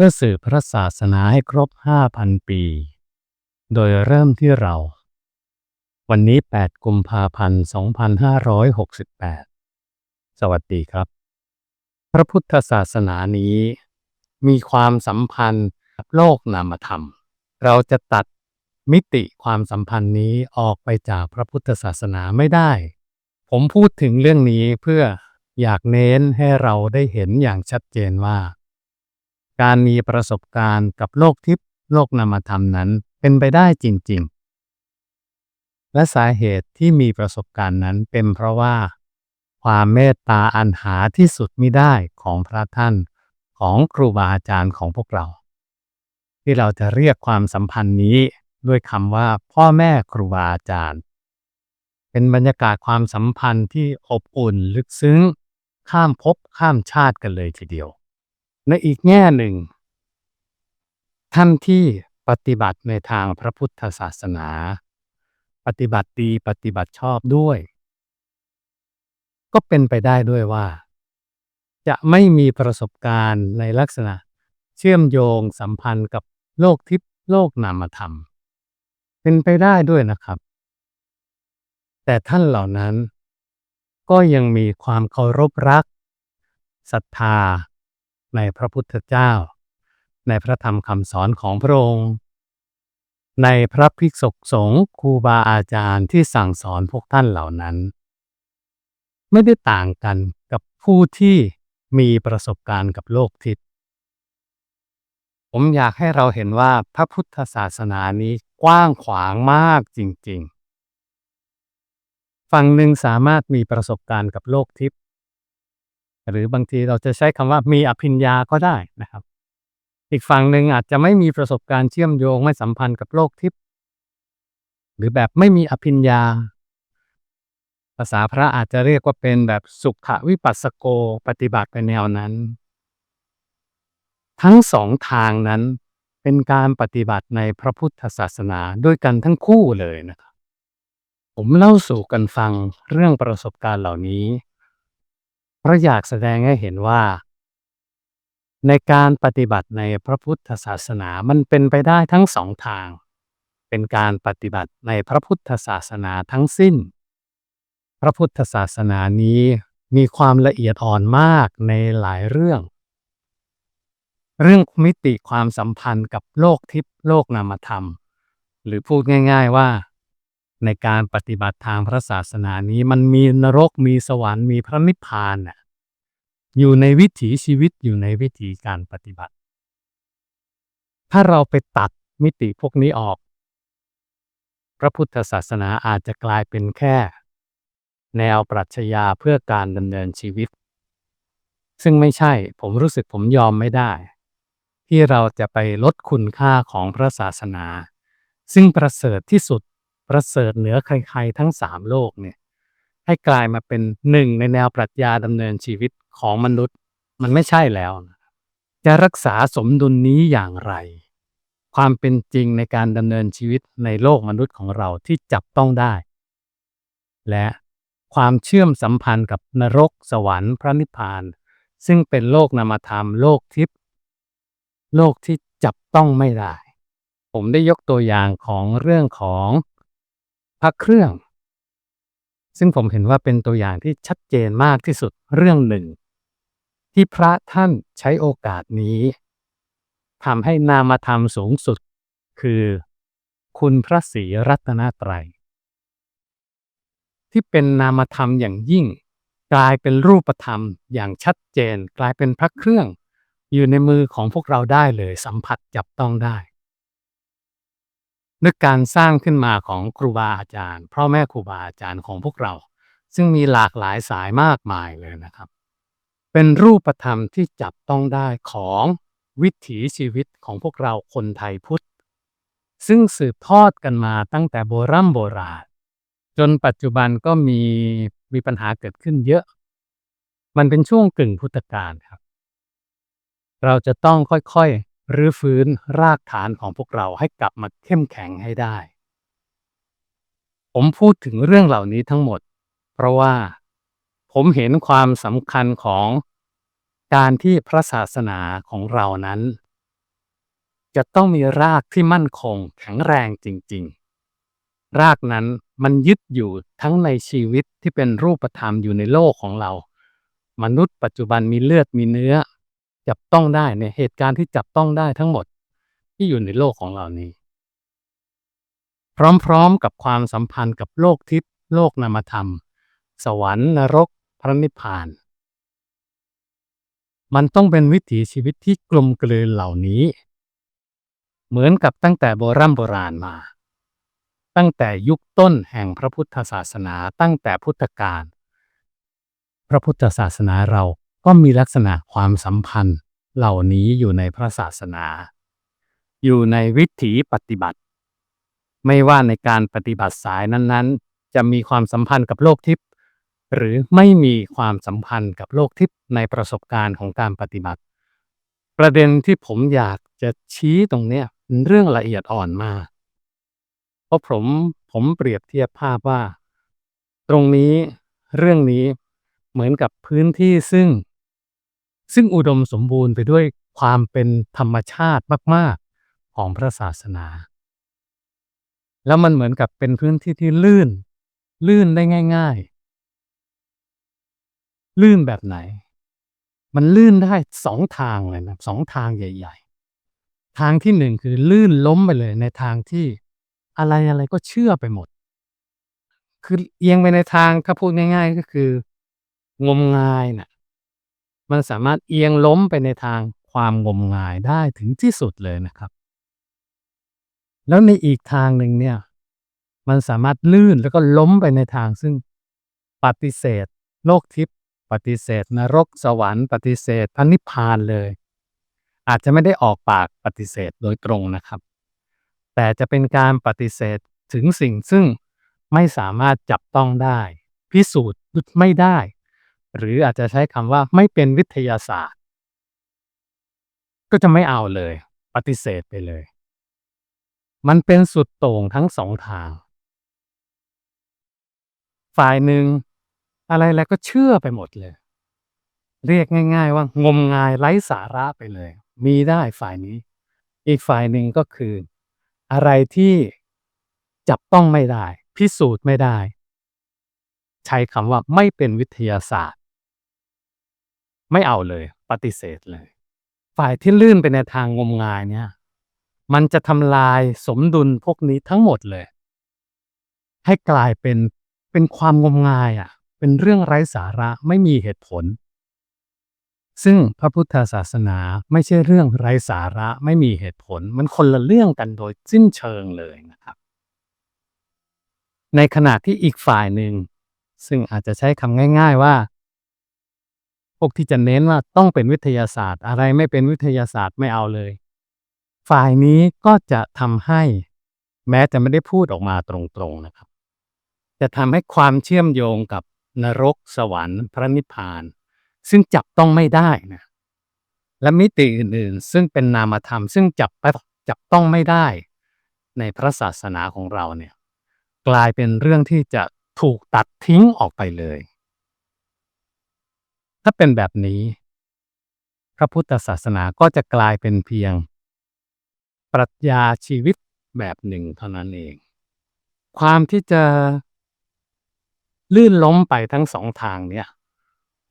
พื่อสืบพระศาสนาให้ครบ 5,000 ปี โดยเริ่มที่เรา วันนี้ 8 กุมภาพันธ์ 2568 สวัสดีครับ พระพุทธศาสนานี้ มีความสัมพันธ์กับโลกนามธรรม เราจะตัดมิติความสัมพันธ์นี้ออกไปจากพระพุทธศาสนาไม่ได้ ผมพูดถึงเรื่องนี้เพื่ออยากเน้นให้เราได้เห็นอย่างชัดเจนว่า การมีประสบการณ์กับโลกทิพย์โลกนามธรรมนั้นเป็นไปได้จริง ๆ และสาเหตุที่มีประสบการณ์นั้นเป็นเพราะว่า ความเมตตาอันหาที่สุดมิได้ของพระท่านของครูบาอาจารย์ของพวกเรา ที่เราจะเรียกความสัมพันธ์นี้ด้วยคำว่าพ่อแม่ครูบาอาจารย์ เป็นบรรยากาศความสัมพันธ์ที่อบอุ่นลึกซึ้ง ข้ามภพข้ามชาติกันเลยทีเดียว ในอีกแง่หนึ่ง ท่านที่ปฏิบัติในทางพระพุทธศาสนา ปฏิบัติดีปฏิบัติชอบด้วย ก็เป็นไปได้ด้วยว่า จะไม่มีประสบการณ์ในลักษณะเชื่อมโยงสัมพันธ์กับโลกทิพย์โลกนามธรรม เป็นไปได้ด้วยนะครับ แต่ท่านเหล่านั้น ก็ยังมีความเคารพรักศรัทธา ในพระพุทธเจ้า ในพระธรรมคำสอนของพระองค์ ในพระภิกษุสงฆ์ครูบาอาจารย์ที่สั่งสอนพวกท่านเหล่านั้น ไม่ได้ต่างกันกับผู้ที่มีประสบการณ์กับโลกทิพย์ผมอยากให้เราเห็นว่าพระพุทธศาสนานี้กว้างขวางมากจริง ๆ ฝั่งหนึ่งสามารถมีประสบการณ์กับโลกทิพย์ หรือบางทีเราจะใช้คำว่ามีอภิญญาก็ได้นะครับ อีกฝั่งหนึ่งอาจจะไม่มีประสบการณ์เชื่อมโยงไม่สัมพันธ์กับโลกทิพย์หรือแบบไม่มีอภิญญา ภาษาพระอาจจะเรียกว่าเป็นแบบสุขวิปัสสโกปฏิบัติไปแนวนั้น ทั้งสองทางนั้นเป็นการปฏิบัติในพระพุทธศาสนาด้วยกันทั้งคู่เลยนะครับ ผมเล่าสู่กันฟังเรื่องประสบการณ์เหล่านี้ ราะอยากแสดงให้เห็นว่า ในการปฏิบัติในพระพุทธศาสนามันเป็นไปได้ทั้งสองทาง เป็นการปฏิบัติในพระพุทธศาสนาทั้งสิ้น พระพุทธศาสนานี้มีความละเอียดอ่อนมากในหลายเรื่อง เรื่องมิติความสัมพันธ์กับโลกทิพย์โลกนามธรรม หรือพูดง่าย ๆว่า ในการปฏิบัติทางพระศาสนานี้มันมีนรกมีสวรรค์มีพระนิพพานน่ะอยู่ในวิถีชีวิตอยู่ในวิถีการปฏิบัติ ถ้าเราไปตัดมิติพวกนี้ออก พระพุทธศาสนาอาจจะกลายเป็นแค่ แนวปรัชญาเพื่อการดำเนินชีวิต ซึ่งไม่ใช่ผมรู้สึกผมยอมไม่ได้ ที่เราจะไปลดคุณค่าของพระศาสนา ซึ่งประเสริฐที่สุด ประเสริฐเหนือใครๆทั้งสามโลกเนี่ยให้กลายมาเป็นหนึ่งในแนวปรัชญาดำเนินชีวิตของมนุษย์ มันไม่ใช่แล้วนะจะรักษาสมดุลนี้อย่างไร ความเป็นจริงในการดำเนินชีวิตในโลกมนุษย์ของเราที่จับต้องได้ และความเชื่อมสัมพันธ์กับนรกสวรรค์พระนิพพาน ซึ่งเป็นโลกนามธรรมโลกทิพย์โลกที่จับต้องไม่ได้ ผมได้ยกตัวอย่างของเรื่องของ พระเครื่อง ซึ่งผมเห็นว่าเป็นตัวอย่างที่ชัดเจนมากที่สุดเรื่องหนึ่ง ที่พระท่านใช้โอกาสนี้ทำให้นามธรรมสูงสุด คือ คุณพระศรีรัตนตรัย ที่เป็นนามธรรมอย่างยิ่ง กลายเป็นรูปธรรมอย่างชัดเจน กลายเป็นพระเครื่อง อยู่ในมือของพวกเราได้เลยสัมผัสจับต้องได้ ด้วยการสร้างขึ้นมาของครูบาอาจารย์พ่อแม่ครูบาอาจารย์ของพวกเรา ซึ่งมีหลากหลายสายมากมายเลยนะครับ เป็นรูปธรรมที่จับต้องได้ของวิถีชีวิตของพวกเราคนไทยพุทธ ซึ่งสืบทอดกันมาตั้งแต่โบรโบราณจนปัจจุบันก็มีมีปัญหาเกิดขึ้นเยอะ มันเป็นช่วงกึ่งพุทธกาลครับ เราจะต้องค่อยๆ รื้อฟื้นรากฐานของพวกเราให้กลับมาเข้มแข็งให้ได้ ผมพูดถึงเรื่องเหล่านี้ทั้งหมด เพราะว่าผมเห็นความสำคัญของการที่พระศาสนาของเรานั้น จะต้องมีรากที่มั่นคงแข็งแรงจริง ๆ รากนั้นมันยึดอยู่ทั้งในชีวิตที่เป็นรูปธรรมอยู่ในโลกของเรา มนุษย์ปัจจุบันมีเลือดมีเนื้อ จับต้องได้ในเหตุการณ์ที่จับต้องได้ทั้งหมดที่อยู่ในโลกของเรานี้ พร้อมๆกับความสัมพันธ์กับโลกทิพย์โลกนามธรรม สวรรค์นรก พระนิพพาน มันต้องเป็นวิถีชีวิตที่กลมกลืนเหล่านี้ เหมือนกับตั้งแต่โบรโบราณมา ตั้งแต่ยุคต้นแห่งพระพุทธศาสนาตั้งแต่พุทธกาลพระพุทธศาสนาเรา ก็มีลักษณะความสัมพันธ์เหล่านี้อยู่ในพระศาสนา อยู่ในวิถีปฏิบัติ ไม่ว่าในการปฏิบัติสายนั้นๆ จะมีความสัมพันธ์กับโลกทิพย์หรือไม่มีความสัมพันธ์กับโลกทิพย์ในประสบการณ์ของการปฏิบัติ ประเด็นที่ผมอยากจะชี้ตรงเนี้ยเป็นเรื่องละเอียดอ่อนมากเพราะผมผมเปรียบเทียบภาพว่า ตรงนี้เรื่องนี้เหมือนกับพื้นที่ซึ่ง ซึ่งอุดมสมบูรณ์ไปด้วยความเป็นธรรมชาติมาก ๆ ของพระศาสนา แล้วมันเหมือนกับเป็นพื้นที่ที่ลื่น ลื่นได้ง่าย ๆ ลื่นแบบไหน มันลื่นได้สองทางเลยนะสองทางใหญ่ ๆ ทางที่หนึ่งคือลื่นล้มไปเลยในทางที่อะไรอะไรก็เชื่อไปหมด คือเอียงไปในทางถ้าพูดง่าย ๆ ก็คืองมงายน่ะ มันสามารถเอียงล้มไปในทางความงมงายได้ถึงที่สุดเลยนะครับ แล้วในอีกทางหนึ่งเนี่ย มันสามารถลื่นแล้วก็ล้มไปในทางซึ่งปฏิเสธ โลกทิพย์ปฏิเสธ นรกสวรรค์ ปฏิเสธพระนิพพานเลย อาจจะไม่ได้ออกปากปฏิเสธโดยตรงนะครับ แต่จะเป็นการปฏิเสธถึงสิ่งซึ่งไม่สามารถจับต้องได้ พิสูจน์ไม่ได้ หรืออาจจะใช้คำว่าไม่เป็นวิทยาศาสตร์ ก็จะไม่เอาเลย ปฏิเสธไปเลย มันเป็นสุดโต่งทั้งสองทาง ฝ่ายหนึ่งอะไรแล้วก็เชื่อไปหมดเลย เรียกง่าย ๆ ว่างมงายไร้สาระไปเลย มีได้ฝ่ายนี้ อีกฝ่ายหนึ่งก็คือ อะไรที่จับต้องไม่ได้ พิสูจน์ไม่ได้ ใช้คำว่าไม่เป็นวิทยาศาสตร์ ไม่เอาเลย ปฏิเสธเลย ฝ่ายที่ลื่นไปในทางงมงายเนี่ย มันจะทำลายสมดุลพวกนี้ทั้งหมดเลย ให้กลายเป็นเป็นความงมงายอะ เป็นเรื่องไร้สาระไม่มีเหตุผล ซึ่งพระพุทธศาสนาไม่ใช่เรื่องไร้สาระไม่มีเหตุผล มันคนละเรื่องกันโดยสิ้นเชิงเลยนะครับ ในขณะที่อีกฝ่ายหนึ่งซึ่งอาจจะใช้คำง่าย ๆว่า พวกที่จะเน้นว่าต้องเป็นวิทยาศาสตร์ อะไรไม่เป็นวิทยาศาสตร์ไม่เอาเลย ฝ่ายนี้ก็จะทำให้แม้จะไม่ได้พูดออกมาตรงๆนะครับ จะทำให้ความเชื่อมโยงกับนรกสวรรค์ พระนิพพาน ซึ่งจับต้องไม่ได้นะและมิติอื่นๆ ซึ่งเป็นนามธรรม ซึ่งจับไปจับต้องไม่ได้ ในพระศาสนาของเราเนี่ย กลายเป็นเรื่องที่จะถูกตัดทิ้งออกไปเลย ถ้าเป็นแบบนี้ พระพุทธศาสนาก็จะกลายเป็นเพียง ปรัชญาชีวิตแบบหนึ่งเท่านั้นเอง ความที่จะลื่นล้มไปทั้งสองทางเนี่ย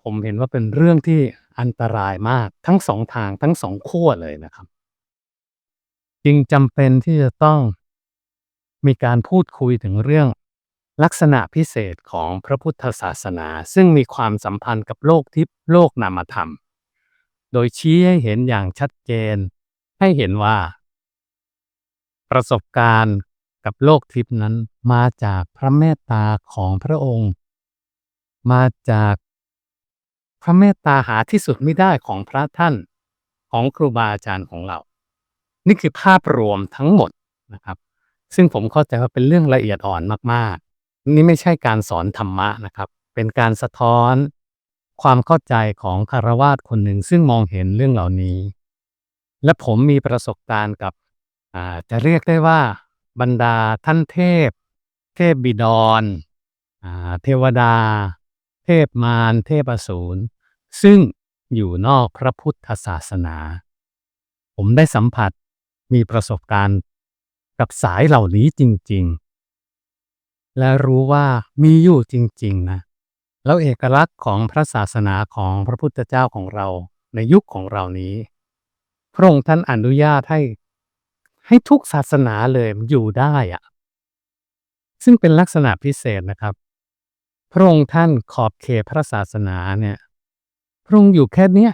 ผมเห็นว่าเป็นเรื่องที่อันตรายมากทั้งสองทางทั้งสองขั้วเลยนะครับ จึงจำเป็นที่จะต้องมีการพูดคุยถึงเรื่อง ลักษณะพิเศษของพระพุทธศาสนา ซึ่งมีความสัมพันธ์กับโลกทิพย์โลกนามธรรม โดยชี้ให้เห็นอย่างชัดเจน ให้เห็นว่า ประสบการณ์กับโลกทิพย์นั้นมาจากพระเมตตาของพระองค์ มาจากพระเมตตาหาที่สุดไม่ได้ของพระท่านของครูบาอาจารย์ของเรา นี่คือภาพรวมทั้งหมดนะครับ ซึ่งผมเข้าใจว่าเป็นเรื่องละเอียดอ่อนมาก นี่ไม่ใช่การสอนธรรมะนะครับ เป็นการสะท้อนความเข้าใจของคารวาสคนหนึ่งซึ่งมองเห็นเรื่องเหล่านี้ และผมมีประสบการณ์กับจะเรียกได้ว่าบรรดาท่านเทพ เทพบิดรอ่าเทวดา เทพมารเทพอสูรซึ่งอยู่นอกพระพุทธศาสนา ผมได้สัมผัสมีประสบการณ์กับสายเหล่านี้จริง ๆ และรู้ว่ามีอยู่จริงๆนะแล้วเอกลักษณ์ของพระศาสนาของพระพุทธเจ้าของเราในยุคของเรานี้ พระองค์ท่านอนุญาตให้ ให้ทุกศาสนาเลยอยู่ได้อะซึ่งเป็นลักษณะพิเศษนะครับ พระองค์ท่านขอบเขตพระศาสนาเนี่ยพระองค์อยู่แค่เนี้ย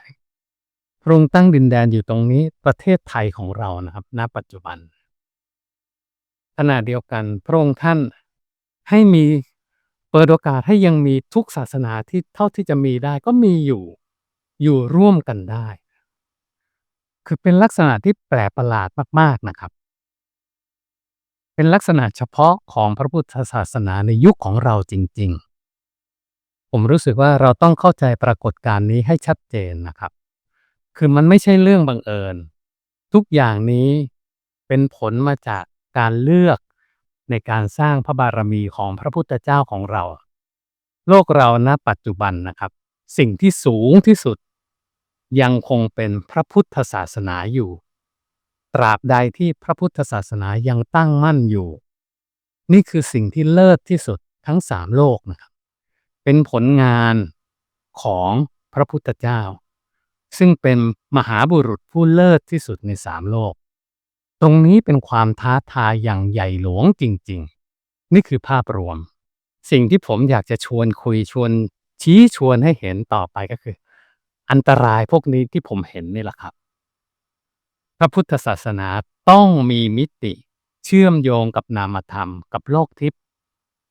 พระองค์ตั้งดินแดนอยู่ตรงนี้ประเทศไทยของเรานะครับ ณ ปัจจุบันขณะเดียวกันพระองค์ท่าน ให้มีเปิดโอกาสให้ยังมีทุกศาสนาที่เท่าที่จะมีได้ก็มีอยู่อยู่ร่วมกันได้ คือเป็นลักษณะที่แปลกประหลาดมากๆนะครับ เป็นลักษณะเฉพาะของพระพุทธศาสนาในยุคของเราจริง ๆ ผมรู้สึกว่าเราต้องเข้าใจปรากฏการณ์นี้ให้ชัดเจนนะครับ คือมันไม่ใช่เรื่องบังเอิญ ทุกอย่างนี้เป็นผลมาจากการเลือก ในการสร้างพระบารมีของพระพุทธเจ้าของเรา โลกเราณปัจจุบันนะครับ สิ่งที่สูงที่สุด ยังคงเป็นพระพุทธศาสนาอยู่ ตราบใดที่พระพุทธศาสนายังตั้งมั่นอยู่ นี่คือสิ่งที่เลิศที่สุดทั้งสามโลกนะครับ เป็นผลงานของพระพุทธเจ้า ซึ่งเป็นมหาบุรุษผู้เลิศที่สุดในสามโลก ตรงนี้เป็นความท้าทายอย่างใหญ่หลวงจริง ๆ นี่คือภาพรวม สิ่งที่ผมอยากจะชวนคุยชวน ชี้ชวนให้เห็นต่อไปก็คือ อันตรายพวกนี้ที่ผมเห็นนี่แหละครับ พระพุทธศาสนาต้องมีมิติ เชื่อมโยงกับนามธรรม กับโลกทิพย์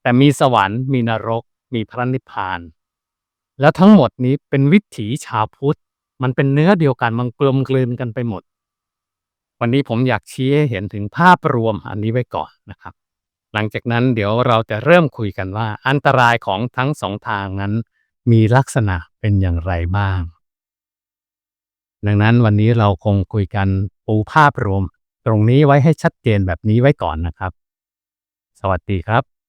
แต่มีสวรรค์มีนรก มีพระนิพพาน แล้วทั้งหมดนี้เป็นวิถีชาวพุทธ มันเป็นเนื้อเดียวกันมันกลมกลืนกันไปหมด วันนี้ผมอยากชี้ให้เห็นถึงภาพรวมอันนี้ไว้ก่อนนะครับ หลังจากนั้นเดี๋ยวเราจะเริ่มคุยกันว่า อันตรายของทั้งสองทางนั้น มีลักษณะเป็นอย่างไรบ้าง ดังนั้นวันนี้เราคงคุยกันปูภาพรวม ตรงนี้ไว้ให้ชัดเจนแบบนี้ไว้ก่อนนะครับ สวัสดีครับ